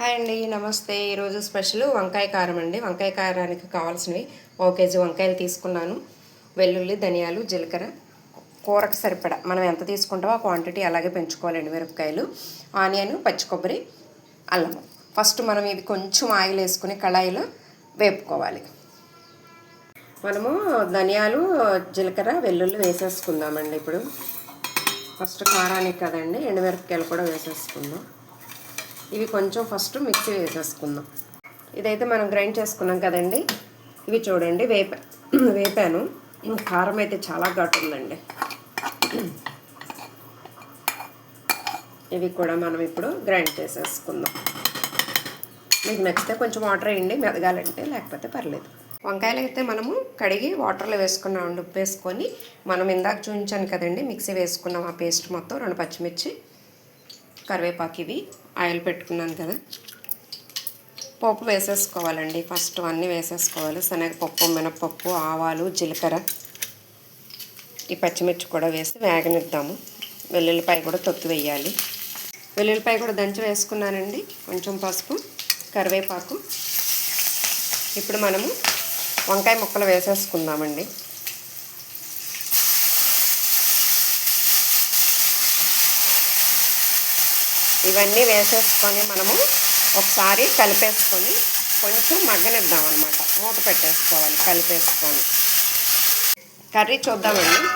Hi అండి నమస్తే. ఈరోజు స్పెషల్ వంకాయ కారం అండి. వంకాయ కారానికి కావాల్సినవి ఒక కేజీ వంకాయలు తీసుకున్నాను. వెల్లుల్లి ధనియాలు జీలకర్ర కూరకు సరిపడా. మనం ఎంత తీసుకుంటామో ఆ క్వాంటిటీ అలాగే పెంచుకోవాలి ఎండుమిరపకాయలు ఆనియన్ పచ్చి కొబ్బరి అల్లం. ఫస్ట్ మనం ఇవి కొంచెం ఆయిల్ వేసుకుని కళాయిలో వేపుకోవాలి. మనము ధనియాలు జీలకర్ర వెల్లుల్లి వేసేసుకుందామండి ఇప్పుడు. ఫస్ట్ కారానికి కదండి ఎండుమిరపకాయలు కూడా వేసేసుకుందాం. ఇవి కొంచెం ఫస్ట్ మిక్సీ వేసేసుకుందాం ఇదైతే మనం గ్రైండ్ చేసుకున్నాం కదండి. ఇవి చూడండి వేప వేపాను. కారం అయితే చాలా ఘాటు ఉందండి. ఇవి కూడా మనం ఇప్పుడు గ్రైండ్ చేసేసుకుందాం. మీకు నచ్చితే కొంచెం వాటర్ వేయండి మెదగాలంటే లేకపోతే పర్లేదు. వంకాయలు అయితే మనము కడిగి వాటర్లో వేసుకున్నాం ఉప్పు వేసుకొని మనం ఇందాక చూపించాను కదండి మిక్సీ వేసుకున్నాం ఆ పేస్ట్ మొత్తం రెండు పచ్చిమిర్చి. కరివేపాకు ఇవి ఆయిల్ పెట్టుకున్నాను కదా. పప్పు వేసేసుకోవాలండి. ఫస్ట్ అన్నీ వేసేసుకోవాలి. శనగపప్పు మినపప్పు ఆవాలు జీలకర్ర ఈ పచ్చిమిర్చి కూడా వేసి వేగనిద్దాము. వెల్లుల్లిపాయ కూడా తొక్కి వేయాలి. వెల్లుల్లిపాయ కూడా దంచి వేసుకున్నానండి. కొంచెం పసుపు కరివేపాకు. ఇప్పుడు మనము వంకాయ ముక్కలు వేసేసుకుందామండి. ఇవన్నీ వేసేసుకొని మనము ఒకసారి కలిపేసుకొని కొంచెం మగ్గనిద్దాం అనమాట మూత పెట్టేసుకోవాలి కలిపేసుకొని. కర్రీ చూద్దామండి.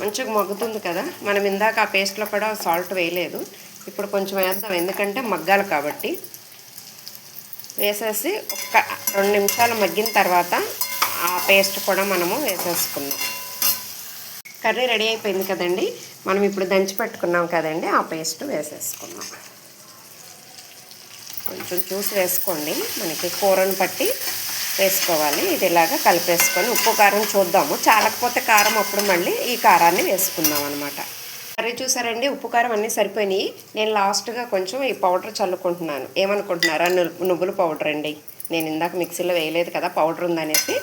మంచిగా మగ్గుతుంది కదా? మనం ఇందాక ఆ పేస్ట్లో కూడా సాల్ట్ వేయలేదు. ఇప్పుడు కొంచెం వేద్దాం ఎందుకంటే మగ్గాలి కాబట్టి. వేసేసి ఒక్క రెండు నిమిషాలు మగ్గిన తర్వాత ఆ పేస్ట్ కూడా మనము వేసేసుకుందాం. కర్రీ రెడీ అయిపోయింది కదండి. మనం ఇప్పుడు దంచి పెట్టుకున్నాం కదండి. ఆ పేస్ట్ వేసేసుకున్నాం కొంచెం చూసి వేసుకోండి. మనకి కూరను పట్టి వేసుకోవాలి. ఇది ఇలాగా కలిపేసుకొని ఉప్పు కారం చూద్దాము. చాలకపోతే కారం అప్పుడు మళ్ళీ ఈ కారాన్ని వేసుకుందాం అనమాట కర్రీ చూసారండి? ఉప్పు కారం అన్నీ సరిపోయినాయి. నేను లాస్ట్గా కొంచెం ఈ పౌడర్ చల్లుకుంటున్నాను. ఏమనుకుంటున్నారా? నువ్వుల పౌడర్ అండి. నేను ఇందాక మిక్సీలో వేయలేదు కదా పౌడర్ ఉందనేసి.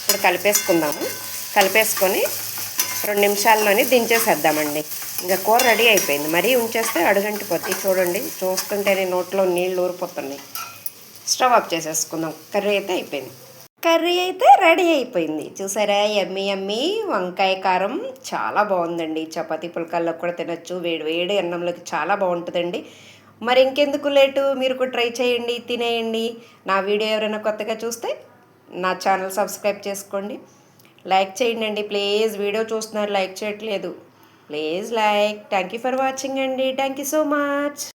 ఇప్పుడు కలిపేసుకుందాము. కలిపేసుకొని రెండు నిమిషాల్లోనే దించేసేద్దామండి. ఇంకా కూర రెడీ అయిపోయింది. మరీ ఉంచేస్తే అడుగంటిపోద్ది. చూడండి చూస్తుంటేనే నోట్లో నీళ్ళు ఊరిపోతున్నాయి. స్టవ్ ఆఫ్ చేసేసుకుందాం. కర్రీ అయితే అయిపోయింది. కర్రీ అయితే రెడీ అయిపోయింది. చూసారా ఎమ్మి ఎమ్మి వంకాయ కారం చాలా బాగుందండి. చపాతీ పుల్కాల్లో కూడా తినచ్చు. వేడి వేడి అన్నంలోకి చాలా బాగుంటుందండి. మరి ఇంకెందుకు లేటు? మీరు కూడా ట్రై చేయండి తినేయండి. నా వీడియో ఎవరైనా కొత్తగా చూస్తే నా ఛానల్ సబ్స్క్రైబ్ చేసుకోండి. లైక్ చేయండి అండి ప్లీజ్. వీడియో చూస్తున్నారు లైక్ చేయట్లేదు. Please like. Thank you for watching అండి. Thank you so much.